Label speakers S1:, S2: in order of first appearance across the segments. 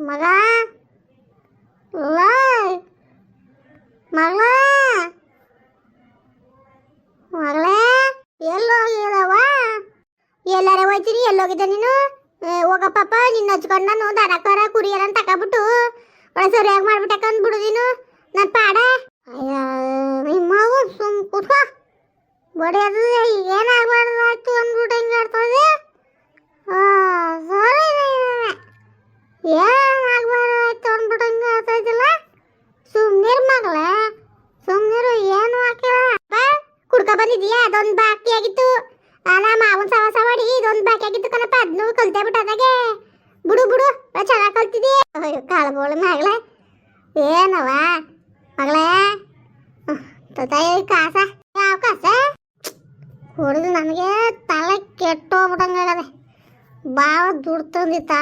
S1: ಮಗ? ಮಗಳ ಮಗಳೇ ಎಲ್ಲೋಗಿದವ ಎಲ್ಲಾರ ಹೋಯ್ತೀನಿ ಎಲ್ಲೋಗಿದ್ದೆ ನೀನು? ಹೋಗಪ್ಪ ನಿನ್ನ ಹಚ್ಕೊಂಡು ನಾನು ದನ ಕರ ಅಂತ ಎಲ್ಲ ತಕೊಬಿಟ್ಟು ಒಳ ಸರಿಯಾಗಿ ಮಾಡ್ಬಿಟ್ಟಕ ಅಂದ್ಬಿಡು ನೀನು ನನ್ನ ಪಾಡ. ಅಯ್ಯ ನಿಮ್ಮ ಸುಮ್ ಕೂತ್ಕೋ. ಬಡಿಯೋದು ಏನಾಗಬಾರ್ದು ಆಯ್ತು ಅಂದ್ಬಿಟ್ಟು ಹೆಂಗೆ ಆಡ್ತದೆ ಆ, ಸರಿ ಏನಾಗಬಾರ್ದು ಆಯ್ತು ಅಂದ್ಬಿಟ್ಟು ಹೆಂಗೆ ಆಡ್ತಾ ಇದ್ದಿಲ್ಲ ಸುಮ್ನಿರ್ ಮಗಳೇ ಸುಮ್ನಿರು ಏನು ಹಾಕಿಲ್ಲ ಕುಡ್ಕ ಬಂದಿದೀಯಾ ಅದೊಂದು ಬಾಕಿ ಆಗಿತ್ತು ಅಲ್ಲ ಮಾವನ ಸವಾಸ ಮಾಡಿ ಇದೊಂದು ಬಾಕಿ ಆಗಿತ್ತು ಕಣಪ್ಪ ಕಲ್ತೇ ಬಿಟ್ಟು ಅದಾಗೆ. ಬಿಡು ಬಿಡು ಚೆನ್ನಾಗಿ ಅಯ್ಯೋ ಕಾಳಬೋಳ ಮಗಳೇ. ಏನವ ಮಗಳೇ? ತಾಯಿ ಕಾಸ? ಯಾವ ಕಾಸ? ಹೊಡೆದು ನನಗೆ ತಲೆ ಕೆಟ್ಟೋಗ್ಬಿಟ್ಟಂಗಾಗದೆ ಭಾಳ ದುಡ್ಡು ತಂದಿತ್ತ?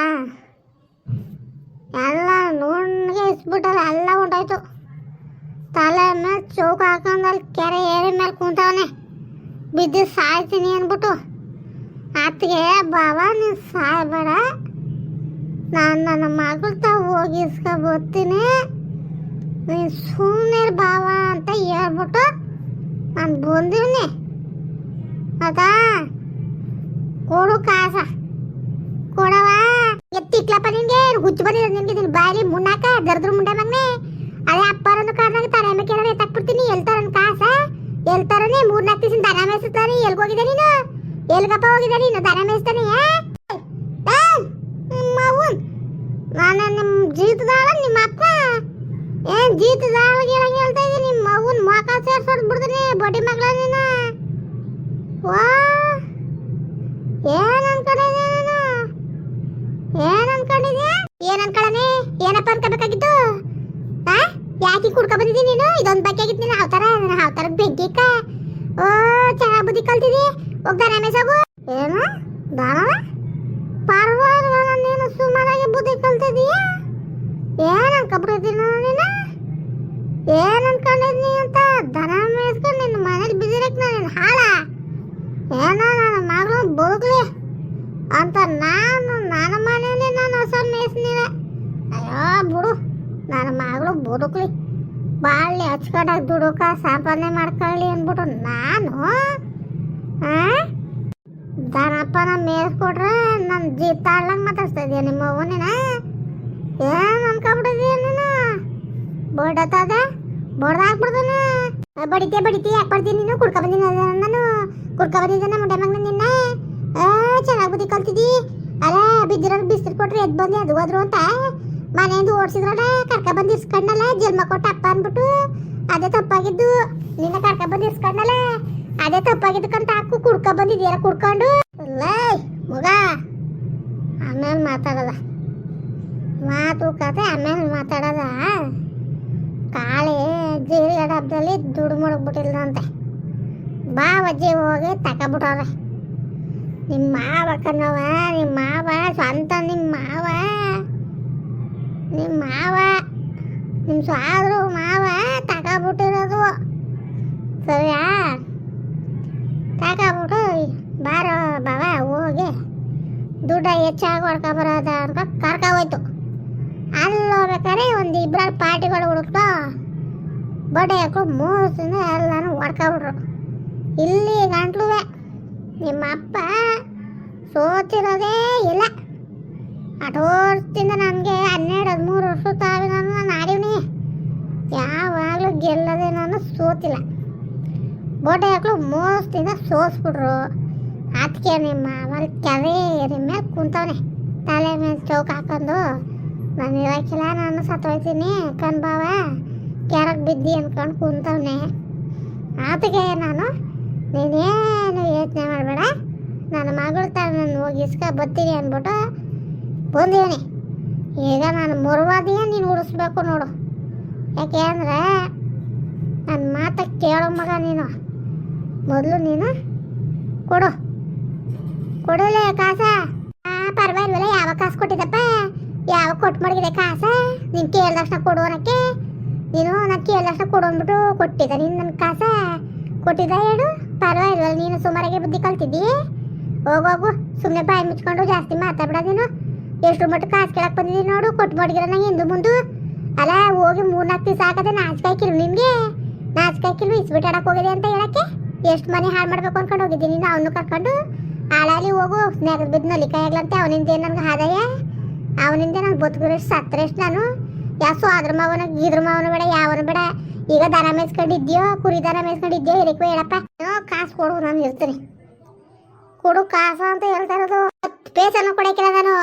S1: ಎಲ್ಲ ನುಣ್ಣಗೆ ಇಸ್ಬಿಟ್ಟದ, ಎಲ್ಲ ಉಂಟಾಯ್ತು. ತಲೆ ಮೇಲೆ ಚೌಕ ಹಾಕೊಂಡು ಕೆರೆ ಏರಿ ಮೇಲೆ ಕುಂತವನೆ. ಬಿದ್ದು ಸಾಯ್ತೀನಿ ಅಂದ್ಬಿಟ್ಟು ಅತ್ತಿಗೆ ಬಾವ, ನೀನು ಸಾಯ್ಬೇಡ. ನಾನು ನನ್ನ ಮಗಳ ತಾವು ಹೋಗಿ ಬರ್ತೀನಿ. ನೀನು ಸುಮ್ಮನೆ ಬಾವ ಅಂತ ಹೇಳ್ಬಿಟ್ಟು ನಾನು ಬಂದಿವ್ನಿ. ಅದಾ ಕೊಡು ಕಾಸ. ಕೊಡವ ಎತ್ತಿಕ್ಲಪ್ಪ ನಿನ್ಗೆ ಹುಚ್ಚು ಬಂದಿದೆ ನಿನ್ಗೆ ನಿನ್ ಬಾಯಲ್ಲಿ ಮುನ್ನಾಕ ದರ್ದ್ರ ಮುಂಡೆ ಮಗ್ನೆ. ಅದೇ ಅಪ್ಪರನ್ನು ಕಾರ್ನಾಗ ತಲೆ ಮೇಲೆ ಕೆಳಗೆ ಎತ್ತಾಕ್ಬಿಡ್ತೀನಿ ಎಲ್ತಾರನ್ ಕಾಸ ಎಲ್ತಾರನೇ ಮೂರ್ನಾಲ್ಕು ದಿವಸ ದನ ಮೇಯಿಸ್ತಾನೆ ಎಲ್ಗೋಗಿದೆ ನೀನು ಎಲ್ಗಪ್ಪ ಹೋಗಿದೆ ನೀನು ದನ ಮೇಯಿಸ್ತಾನೆ ನಾನು ನಿಮ್ಮ ಜೀತದಾಳ ನಿಮ್ಮ ಅಪ್ಪ? ಏನ್ ಜೀತದಾಳ ಗಿಳಂಗೆ ಹೇಳ್ತಾ ಇದ್ದೀನಿ ನಿಮ್ಮ ಮಗುನ್ ಮೊಕ ಸೇರ್ಸೋದ್ ಬಿಡ್ತೀನಿ ಬಡಿ ಮಗಳ ನೀನು? ವಾ? ಏನ್ ಅನ್ಕೊಂಡಿದ್ದೆ ನಾನು? ಏನ್ ಅನ್ಕೊಂಡಿದ್ಯಾ? ಏನ್ ಅನ್ಕೊಳ್ಳನೆ ಏನಪ್ಪ ಅನ್ಕೋಬೇಕಾಗಿತ್ತು? ಆ? ಯಾಕೆ ಕುಡ್ಕೊ ಬಂದಿದ್ದೀನಿ ನೀನು? ಇದೊಂದು ಬಗ್ಗೆ ಆಗಿತ್ತು ನೀನು ಅವತಾರ ಅವತಾರ ಬೆಗ್ಗಿಕ್ಕ ಓ, ಚೆನ್ನಾಗಿ ಬುದ್ಧಿ ಕಲ್ತಿದಿ. ಹೋಗ್ದ ಮೇಸೋಗು ಏನು? ದಾನವ ಪರವಾಗಿಲ್ಲ ನೀನು ಸುಮಾರಾಗಿ ಬುದ್ಧಿ ಕಲ್ತಿದೀಯ? ಏನ್ ಅನ್ಕೊಬಿಟ್ಟಿದ್ದೀನ ನೀನು? ಏನ್ ಅನ್ಕೊಂಡಿದ್ನಿ ಅಂತ ದನ ಮೇಯಿಸ್ಕೊಂಡು ನಿನ್ನ ಮನೇಲಿ ಬಿದ್ದಿರಕ್ ನಾನು ಹಾಳ? ಏನೋ ನನ್ನ ಮಗಳು ಬದುಕಲಿ ಅಂತ ನಾನು ನನ್ನ ಮನೆಯಲ್ಲಿ ನಾನು ಹೊಸ ಮೇಯಿಸ್ನಿವೆ. ಅಯ್ಯೋ, ಬಿಡು. ನನ್ನ ಮಗಳು ಬದುಕ್ಲಿ ಬಾಳಿ ಹಚ್ಕಡಾಗ ದುಡುಕ ಸಂಪಾದನೆ ಮಾಡ್ಕೊಳ್ಳಿ ಅಂದ್ಬಿಟ್ಟು ನಾನು ಆ? ದನಪ್ಪನ ಮೇಯಿಸ್ಕೊಟ್ರೆ ನನ್ನ ಜೀತಾಳ್ದಂಗೆ ಮಾತಾಡ್ತಾ ಇದೆಯಾ ನಿಮ್ಮ ಅವನಿನ ಏನು ಅನ್ಕೊಬಿಟ್ಟಿದೀಯ ನೀನು? ಬೋರ್ಡತ್ತದ ಬೋರ್ಡ್ ಹಾಕ್ಬಿಡ್ದನ ಬಡಿತೆ ಬಡಿತೆ ಯಾಕೆ ಬಡ್ತೀನಿ ನೀನು? ಕುಡ್ಕ ಬಂದಿನ ನಾನು? ಕುಡ್ಕ ಬಂದಿದ್ದಾನೆ ಮುಂಡೆ ಮಗನ ನಿನ್ನ? ಚೆನ್ನಾಗಿ ಬುದ್ಧಿ ಕಲ್ತಿದ್ದಿ? ಅಲ್ಲ ಬಿದ್ದಿರೋದು ಬಿಸಿಲು ಕೊಟ್ರೆ ಎದ್ದು ಬಂದು ಅದು ಹೋದ್ರು ಅಂತ? ಮನೆಯಿಂದ ಓಡಿಸಿದ್ರಲ್ಲ ಕರ್ಕ ಬಂದು ಇಸ್ಕೊಂಡಲ್ಲ ಜನ್ಮ ಅಪ್ಪ ಅಂದ್ಬಿಟ್ಟು ಅದೇ ತಪ್ಪಾಗಿದ್ದು. ನಿನ್ನ ಕರ್ಕ ಬಂದು ಇಸ್ಕೊಂಡಲ್ಲ ಅದೇ ತಪ್ಪಾಗಿದ್ದಕ್ಕಂತ ಹಾಕು, ಕುಡ್ಕ ಬಂದಿದ್ದೀರ ಕುಡ್ಕೊಂಡು? ಮಗ. ಆಮೇಲೆ ಮಾತಾಡೋದ. ಮಾತು ಕತೆ, ಆಮೇಲೆ ಮಾತಾಡೋದ. ಕಾಳಿ ಜೀರಿಗೆ ಹಬ್ಬದಲ್ಲಿ ದುಡ್ಡು ಮಡಗ್ಬಿಟ್ಟಿಲ್ದಂತೆ ಬಾ ಅಜ್ಜಿ ಹೋಗಿ ತಗೊಬಿಟ್ಟವ್ರೆ ನಿಮ್ಮ ಮಾವ ಕಣ್ಣವ ನಿಮ್ಮ ಮಾವ ಸ್ವಂತ ನಿಮ್ಮ ಮಾವ. ನಿಮ್ಮ ಮಾವ ನಿಮ್ಮ ಸ್ವಾದ್ರು ಮಾವ ತಗೊಬಿಟ್ಟಿರೋದು ಸರಿಯಾ ತಕೊಬಿಟ್ಟು ಬಾರೋ ಬಾವ ಹೋಗಿ ದುಡ್ಡ ಹೆಚ್ಚಾಗಿ ಹೊಡ್ಕೊಬರೋದ ಅಂತ ಕಾರ್ಕ ಹೋಯ್ತು. ಅಲ್ಲಿ ಹೋಗ್ಬೇಕಾದ್ರೆ ಒಂದು ಇಬ್ಬರಲ್ಲಿ ಪಾರ್ಟಿಗಳು ಹುಡುಕ್ತು ಬಡ್ಡೆ ಹಾಕು ಮೂಸಿಂದ ಎಲ್ಲನೂ ಹೊಡ್ಕೊಬಿಟ್ರು ಇಲ್ಲಿ ಗಂಟ್ಲುವೆ. ನಿಮ್ಮ ಅಪ್ಪ ಸೋತಿರೋದೇ ಇಲ್ಲ. ಅಟೋರ್ತಿಂದ ನನಗೆ ಹನ್ನೆರಡು, ಹದಿಮೂರು ವರ್ಷ ತಾವಿನ ನಾನು ಆಡಿವ್ನಿ ಯಾವಾಗಲೂ ಗೆಲ್ಲದೆ ನಾನು ಸೋತಿಲ್ಲ. ಬೋಟೆ ಹಾಕ್ಲು ಮೋಸದಿಂದ ಸೋಸ್ಬಿಟ್ರು. ಅದಕ್ಕೆ ನಿಮ್ಮ ಆಮೇಲೆ ಕೆರೆ ಏರಿ ಮೇಲೆ ಕುಂತವನೆ. ತಲೆ ಮೇಲೆ ಚೌಕ್ ಹಾಕೊಂಡು. ನಾನು ಇರೋಕ್ಕಿಲ್ಲ ನಾನು ಸತ್ತೋಯ್ತೀನಿ ಕಣ್ಬಾವ ಕೆರಗೆ ಬಿದ್ದಿ ಅಂದ್ಕೊಂಡು ಕುಂತವನೆ. ಆತಗೆ ನಾನು, ನೀನೇನು ಯೋಚನೆ ಮಾಡಬೇಡ. ನನ್ನ ಮಗಳು ತರ ನಾನು ಹೋಗಿ ಇಸ್ಕ ಬರ್ತೀನಿ ಅಂದ್ಬಿಟ್ಟು ಬಂದೀನಿ ಈಗ ನಾನು ಮುರುವಾದಿಯ ನೀನು ಉಳಿಸ್ಬೇಕು ನೋಡು. ಯಾಕೆ ಅಂದರೆ ನನ್ನ ಮಾತ ಕೇಳೋ ಮಗ ನೀನು. ಮೊದಲು ನೀನು ಕೊಡು. ಕೊಡಲೇ ಕಾಸ? ಆ, ಪರವಾಗಿಲ್ಲ ಯಾವ ಕಾಸು ಕೊಟ್ಟಿದ್ದಪ್ಪ? ಯಾವ ಕೊಟ್ಟು ಮಡಗಿದೆ ಕಾಸ? ನೀನು ಕೇಳಿದಕ್ಷಣ ಕೊಡು ಅನ್ನಕ್ಕೆ? ನೀನು ನಾನು ಕೊಡು ಅಂದ್ಬಿಟ್ಟು ಕೊಟ್ಟಿದ್ದ. ನೀನು ನನ್ನ ಕಾಸ? ಕೊಟ್ಟಿದ್ದ ಹೇಳು? ಪರವಾಗಿಲ್ಲ ನೀನು ಸುಮಾರಾಗಿ ಬುದ್ಧಿ ಕಲ್ತಿದ್ದಿ? ಹೋಗೋಗು ಹೋಗು. ಸುಮ್ಮನೆ ಬಾಯಿ ಮುಚ್ಕೊಂಡು ಜಾಸ್ತಿ ಮಾತಾಡ್ಬೇಡ ನೀನು. ಎಷ್ಟು ಮಟ್ಟ ಕಾಸು ಕೇಳಕ್ ಬಂದಿದ್ದೀನಿ ನೋಡು, ಕೊಟ್ಟು ಮಡಗಿರ ನಂಗೆ ಹಿಂದು ಮುಂದು. ಅಲ್ಲ, ಹೋಗಿ ಮೂರ್ನಾಲ್ಕು ದಿವಸ ಹಾಕದೆ ನಾಚಿಕಾಯ್ಕಿರು ನಿಮ್ಗೆ ನಾಚಿಕಾಯ್ಕಿಲ್ವ ಇಸ್ಬಿಟ್ಟು ಆಡಕ್ ಹೋಗಿದೆ ಅಂತ ಹೇಳಕ್ಕೆ? ಎಷ್ಟು ಮನೆ ಹಾಳು ಮಾಡ್ಬೇಕು ಅನ್ಕೊಂಡು ಹೋಗಿದ್ದೀನಿ ನೀನು ಅವನು ಕರ್ಕೊಂಡು? ಹಾಳಾಲಿ ಹೋಗು ನೆಗದ್ ಬಿದ್ದು ನಲಿಕಾಯಾಗ್ಲಂತೆ ಅವನಿಂದ ನನ್ಗೆ ಆದಾಯ ಅವನಿಂದ ನಾನು ಬದುಕಿರೋಷ್ಟು ಸತ್ತರೆಷ್ಟು ನಾನು? ಯಾಸು ಅದ್ರ ಮಾವನ, ಗೀದ್ರ ಮಾವನ ಬೇಡ, ಯಾವನು ಬೇಡ. ಈಗ ದನ ಮೇಯಿಸ್ಕೊಂಡಿದ್ಯೋ, ಕುರಿ ದನ ಮೇಯಿಸ್ಕೊಂಡಿದ್ಯೋ ಹೇಳಿಕೋ ಹೇಳಪ್ಪ. ಏನೋ ಕಾಸು ಕೊಡು, ನಾನು ಇರ್ತೀನಿ. ಕೊಡು ಕಾಸು ಅಂತ ಹೇಳ್ತಾ ಇರೋದು. ಪೇಸನ್ನು ಕೊಡಕ್ಕಿಲ್ಲ ನಾನು.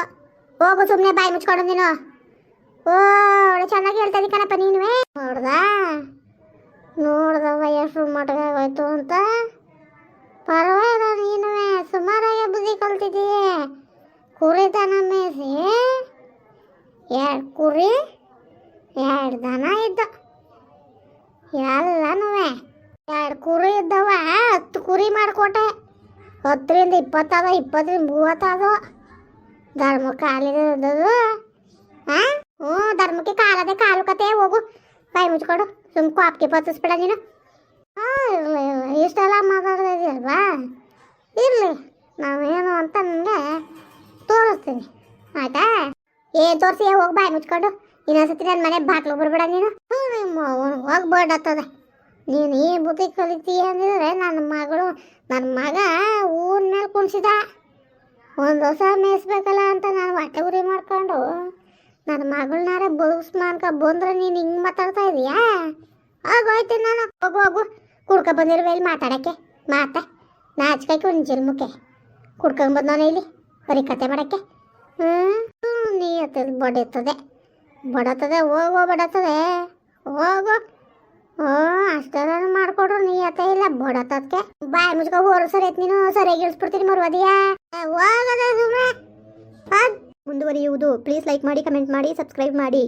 S1: ಹೋಗು ಸುಮ್ಮನೆ ಬಾಯಿ ಮುಚ್ಕೊಂಡು ನೀನು. ಓ ಚೆನ್ನಾಗಿ ಹೇಳ್ತಾ ಇದ್ದಿ ಕಣಪ್ಪ, ನೀನುವೇ? ನೋಡ್ದ? ನೋಡ್ದವ ಎಷ್ಟು ಮಟ್ಗಾಗೋಯ್ತು ಅಂತ. ಪರವಾಗಿಲ್ಲ ನೀನುವೇ ಸುಮಾರಾಗಿ ಬುದ್ಧಿ ಕಲ್ತಿದ್ದೀಯ? ಕುರಿ ದನ ಮೇಯಿಸಿ ಎರಡು ಕುರಿ, ಎರಡು ದನ ಇದ್ದ. ಎಲ್ಲನೂ ಎರಡು ಕುರಿ ಇದ್ದವ, ಹತ್ತು ಕುರಿ ಮಾಡಿಕೊಟ್ಟೆ. ಹತ್ತರಿಂದ ಇಪ್ಪತ್ತದ ಇಪ್ಪತ್ತರಿಂದ ಮೂವತ್ತದು ಧರ್ಮ ಕಾಲಿದ್ದು ಹಾಂ ಹ್ಞೂ, ಧರ್ಮಕ್ಕೆ ಕಾಲದೆ ಕಾಲು ಕತೆ, ಹೋಗು. ಬಾಯಿ ಮುಚ್ಕೊಂಡು ಸುಮ್ ಕಾಪ್ಗೆ ಪತ್ತಿಸ್ಬೇಡ ನೀನು. ಇರಲಿ ಇರಲಿ. ಇಷ್ಟೆಲ್ಲ ಮಾತಾಡ್ತಿದ್ಯಲ್ವಾ ಇರಲಿ, ನಾವೇನು ಅಂತ ನನಗೆ ತೋರಿಸ್ತೀನಿ. ಆಯ್ತಾ? ಏ, ತೋರಿಸಿ ಹೋಗಿ ಬಾಯಿ ಮುಚ್ಕೊಂಡು. ಇನ್ನೊಂದ್ಸತಿ ನನ್ನ ಮನೆ ಬಾಟ್ಲು ಬರ್ಬೇಡ ನೀನು. ಹ್ಞೂ ನಿಮ್ಮ ಬರ್ಡತ್ತದ ನೀನು ಈ ಬುದ್ಧಿ ಕಲಿತೀಯ ಅಂದಿದ್ರೆ ನನ್ನ ಮಗಳು ನನ್ನ ಮಗ ಊರ ಮೇಲೆ ಕುಣಿಸಿದ. ಒಂದು ಹೊಸ ಮೇಯಿಸ್ಬೇಕಲ್ಲ ಅಂತ ನಾನು ಹೊಟ್ಟೆ ಉರಿ ಮಾಡ್ಕೊಂಡು. ನನ್ನ ಮಗಳನ್ನಾರ ಬದುಕ್ಸ್ಮ ಮಾಡ್ಕೊ ಬಂದ್ರೆ ನೀನು ಹಿಂಗೆ ಮಾತಾಡ್ತಾ ಇದೀಯಾ? ಆಗೋಯ್ತು ನಾನು. ಹೋಗು ಹೋಗು. ಕುಡ್ಕ ಬಂದಿರುವೆ ಇಲ್ಲಿ ಮಾತಾಡಕ್ಕೆ? ಮಾತ? ನಾಚ್ಕಕ್ಕೆ ಒಂದು ಮುಖೆ ಕುಡ್ಕೊಂಡ್ ನಾನು ಇಲ್ಲಿ ಬರೀ ಕತೆ ಮಾಡಕ್ಕೆ. ಹ್ಞೂ ನೀ ಹತ್ತದ ಬಡಿತದೆ ಬಡತದೆ ಹೋಗೋ ಬಡತದೆ ಹೋಗು. ಓ, ಅಷ್ಟೆಲ್ಲ ಮಾಡ್ಕೊಡ್ರು ನೀ ಅತ್ತ. ಇಲ್ಲ ಬಡತದಕ್ಕೆ ಬಾಯ್ ಮುಚ್ಕೊ, ಹೋರು, ಸರಿ ನೀನು. ಸರಿಯಾಗಿ ಇಳಿಸ್ಬಿಡ್ತೀನಿ ಮರುವದಿಯಾ ಹೋಗದ ಸುಮ್ಮನೆ
S2: ಮುಂದುವರಿಯುವುದು. ಪ್ಲೀಸ್ ಲೈಕ್ ಮಾಡಿ ಕಮೆಂಟ್ ಮಾಡಿ ಸಬ್ಸ್ಕ್ರೈಬ್ ಮಾಡಿ.